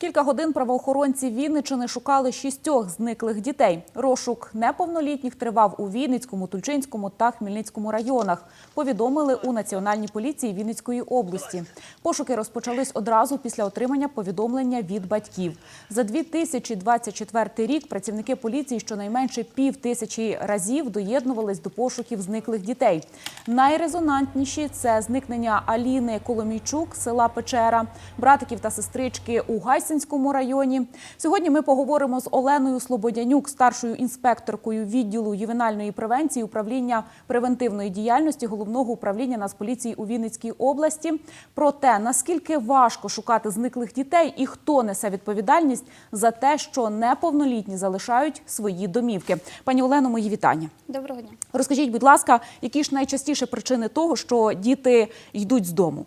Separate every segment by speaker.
Speaker 1: Кілька годин правоохоронці Вінничини шукали шістьох зниклих дітей. Розшук неповнолітніх тривав у Вінницькому, Тульчинському та Хмельницькому районах. Повідомили у Національній поліції Вінницької області. Пошуки розпочались одразу після отримання повідомлення від батьків. За 2024 рік працівники поліції щонайменше пів тисячі разів доєднувались до пошуків зниклих дітей. Найрезонантніші це зникнення Аліни Коломійчук села Печера, братиків та сестрички у Гайсинському районі. Сьогодні ми поговоримо з Оленою Слободянюк, старшою інспекторкою відділу ювенальної превенції управління превентивної діяльності головного управління Нацполіції у Вінницькій області про те, наскільки важко шукати зниклих дітей і хто несе відповідальність за те, що неповнолітні залишають свої домівки. Пані Олено, мої вітання.
Speaker 2: Доброго дня.
Speaker 1: Розкажіть, будь ласка, які ж найчастіше причини того, що діти йдуть з дому?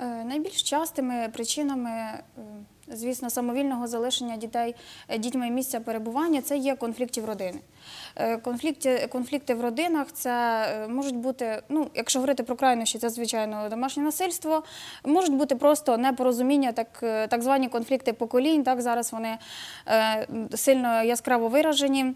Speaker 2: Е, Найбільш частими причинами, е, звісно, самовільного залишення дітей е, дітьми місця перебування це є конфліктів родини. Конфлікти, конфлікти в родинах це можуть бути, ну, якщо говорити про крайнощі, це звичайно домашнє насильство, можуть бути просто непорозуміння, так, так звані конфлікти поколінь. Так зараз вони сильно яскраво виражені.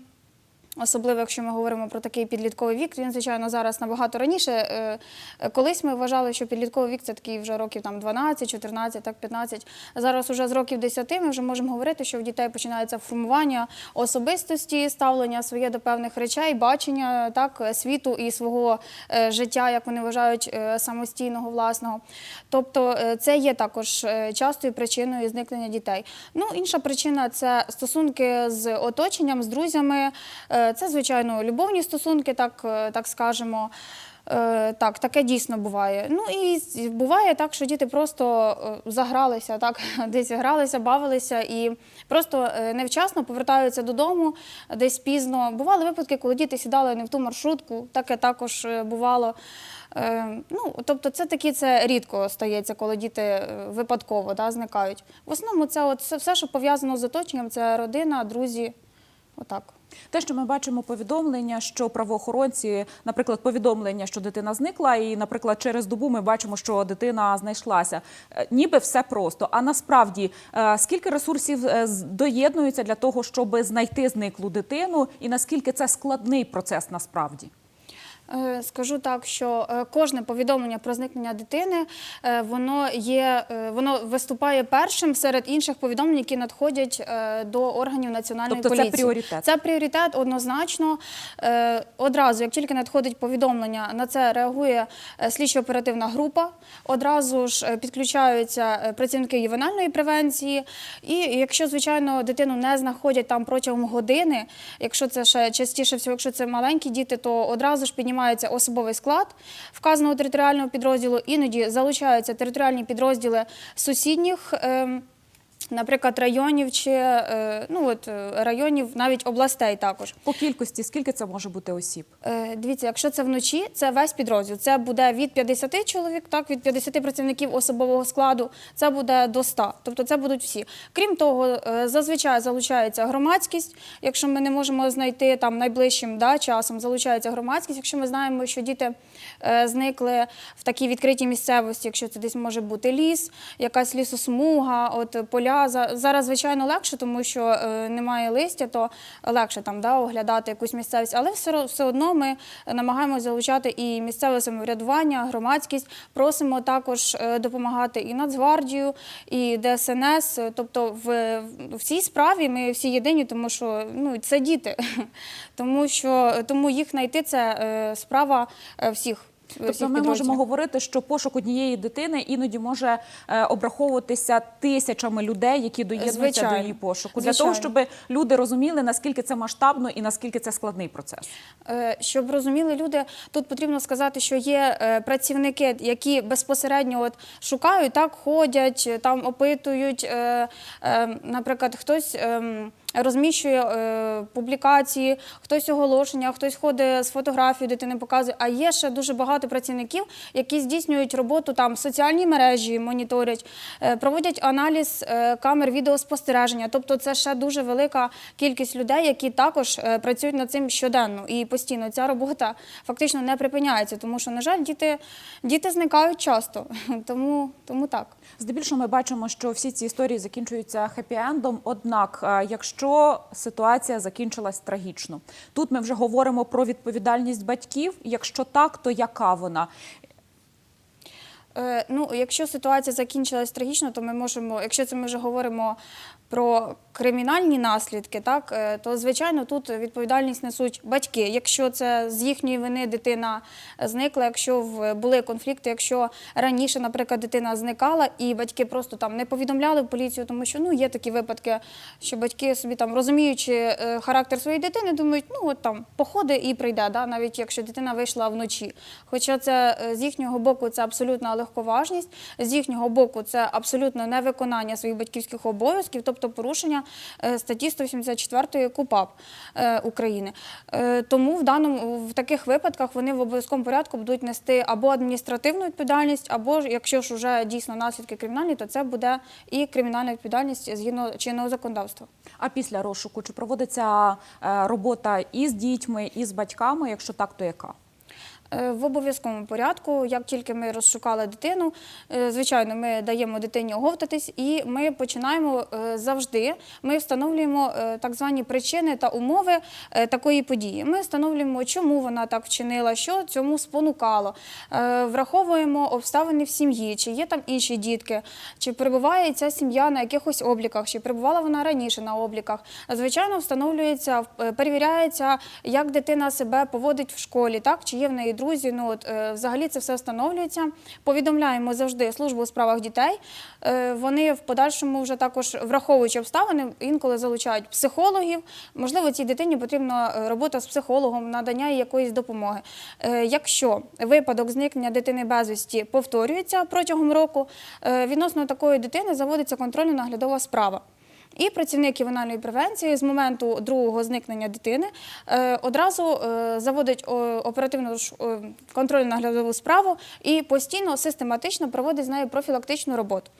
Speaker 2: Особливо, якщо ми говоримо про такий підлітковий вік, він, звичайно, зараз набагато раніше. Е, е, Колись ми вважали, що підлітковий вік це такий вже років там 12, 14, так 15. Зараз уже з років 10 ми вже можемо говорити, що в дітей починається формування особистості, ставлення своє до певних речей, бачення так світу і свого е, життя, як вони вважають, самостійного власного. Тобто це є також частою причиною зникнення дітей. Ну, інша причина це стосунки з оточенням, з друзями. Е, Це, звичайно, любовні стосунки, так, е, так скажемо. Е, Так, таке дійсно буває. Ну і буває так, що діти просто загралися, так, десь гралися, бавилися і просто невчасно повертаються додому десь пізно. Бували випадки, коли діти сідали не в ту маршрутку, таке також бувало. Ну, тобто, це такі це рідко стається, коли діти випадково да, зникають. В основному це от все, що пов'язано з оточенням, це родина, друзі. Отак.
Speaker 1: Те, що ми бачимо повідомлення, що правоохоронці, наприклад, повідомлення, що дитина зникла, і, наприклад, через добу ми бачимо, що дитина знайшлася. Е, Ніби все просто. А насправді е, скільки ресурсів е, доєднуються для того, щоб знайти зниклу дитину, і наскільки це складний процес насправді?
Speaker 2: Е, Скажу так, що е, кожне повідомлення про зникнення дитини е, воно є, воно виступає першим серед інших повідомлень, які надходять до органів національної
Speaker 1: Тобто це пріоритет?
Speaker 2: Це пріоритет однозначно. Одразу, як тільки надходить повідомлення, на це реагує слідчо-оперативна група. Одразу ж підключаються працівники ювенальної превенції. І якщо, звичайно, дитину не знаходять там протягом години, якщо це ще частіше всього, якщо це маленькі діти, то одразу ж піднімається особовий склад вказаного територіального підрозділу. Іноді залучаються територіальні підрозділи сусідніх. ем, Наприклад, районів чи е, ну от е, районів, навіть областей також.
Speaker 1: По кількості скільки це може бути осіб?
Speaker 2: Е, Дивіться, якщо це вночі, це весь підрозділ. Це буде від 50 чоловік, так від 50 працівників особового складу. Це буде до 100. Тобто це будуть всі. Крім того, зазвичай залучається громадськість. Якщо ми не можемо знайти там найближчим да, часом, залучається громадськість. Якщо ми знаємо, що діти зникли в такій відкритій місцевості, якщо це десь може бути ліс, якась лісосмуга, от поля. За- Зараз, звичайно, легше, тому що е, немає листя, то легше там да, оглядати якусь місцевість, але все, все одно ми намагаємося залучати і місцеве самоврядування, громадськість. Просимо також е, допомагати і Нацгвардію, і ДСНС. Тобто в, в цій справі ми всі єдині, тому що ну, це діти. Тому що тому їх знайти це е, справа е, всіх.
Speaker 1: Тобто ми можемо говорити, що пошук однієї дитини іноді може е, обраховуватися тисячами людей, які доєднуються
Speaker 2: Звичайно.
Speaker 1: до її пошуку, для того, щоб люди розуміли, наскільки це масштабно і наскільки це складний процес.
Speaker 2: Е, Щоб розуміли люди, тут потрібно сказати, що є е, працівники, які безпосередньо от шукають, так ходять, е, там опитують. е, е, Наприклад, хтось ем, розміщує е, публікації, хтось оголошення, хтось ходить з фотографією дитини, показує. А є ще дуже багато працівників, які здійснюють роботу там в соціальній мережі, моніторять, е, проводять аналіз е, камер відеоспостереження. Тобто, це ще дуже велика кількість людей, які також е, працюють над цим щоденно і постійно. Ця робота фактично не припиняється, тому що, на жаль, діти, діти зникають часто. Тому, тому так.
Speaker 1: Здебільшого ми бачимо, що всі ці історії закінчуються хеппі-ендом. Однак, е, якщо ситуація закінчилась трагічно, тут ми вже говоримо про відповідальність батьків. Якщо так, то яка вона?
Speaker 2: Е, ну, якщо ситуація закінчилась трагічно, то ми можемо, якщо це ми вже говоримо про кримінальні наслідки, так е, то звичайно тут відповідальність несуть батьки. Якщо це з їхньої вини дитина зникла, якщо були конфлікти, якщо раніше, наприклад, дитина зникала і батьки просто там не повідомляли поліцію, тому що ну є такі випадки, що батьки собі там розуміючи е, характер своєї дитини, думають, ну от там походи і прийде, да, навіть якщо дитина вийшла вночі. Хоча це е, з їхнього боку це абсолютна легковажність, з їхнього боку це абсолютно невиконання своїх батьківських обов'язків, тобто порушення е, статті 184 КУПАП е, України. Е, Тому в даному в таких випадках вони в обов'язковому порядку будуть нести або адміністративну відповідальність, або якщо ж вже дійсно наслідки кримінальні, то це буде і кримінальна відповідальність згідно чинного законодавства.
Speaker 1: А після розшуку чи проводиться робота і з дітьми, і з батьками? Якщо так, то яка?
Speaker 2: Е, В обов'язковому порядку, як тільки ми розшукали дитину, е, звичайно, ми даємо дитині оговтатись, і ми починаємо е, завжди. Ми встановлюємо так звані причини та умови такої події. Ми встановлюємо, чому вона так вчинила, що цьому спонукало. Враховуємо обставини в сім'ї, чи є там інші дітки, чи перебуває ця сім'я на якихось обліках, чи перебувала вона раніше на обліках. Звичайно, встановлюється, перевіряється, як дитина себе поводить в школі, так чи є в неї. Ну от е, взагалі це все встановлюється. Повідомляємо завжди службу у справах дітей. Е, Вони в подальшому вже також враховуючи обставини, інколи залучають психологів. Можливо, цій дитині потрібна е, робота з психологом, надання їй якоїсь допомоги. Е, Якщо випадок зникнення дитини безвісті повторюється протягом року, е, відносно такої дитини заводиться контрольно-наглядова справа. І працівник ювенальної превенції з моменту другого зникнення дитини е, одразу е, заводить оперативну е, контрольну наглядову справу і постійно систематично проводить з нею профілактичну роботу.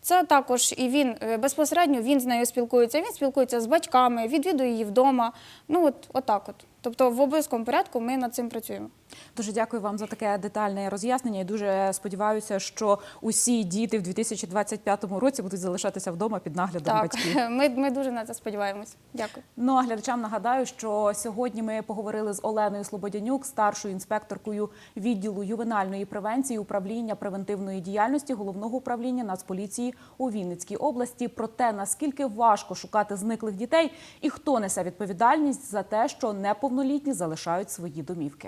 Speaker 2: Це також і він безпосередньо він з нею спілкується. Він спілкується з батьками, відвідує її вдома. Ну от отак от. Тобто в обов'язковому порядку ми над цим працюємо.
Speaker 1: Дуже дякую вам за таке детальне роз'яснення. І дуже сподіваюся, що усі діти в 2025 році будуть залишатися вдома під наглядом
Speaker 2: Так,
Speaker 1: батьків.
Speaker 2: ми, ми дуже на це сподіваємось. Дякую.
Speaker 1: Ну а глядачам нагадаю, що сьогодні ми поговорили з Оленою Слободянюк, старшою інспекторкою відділу ювенальної превенції управління превентивної діяльності головного управління Нацполіції у Вінницькій області про те, наскільки важко шукати зниклих дітей і хто несе відповідальність за те, що неповнолітні залишають свої домівки.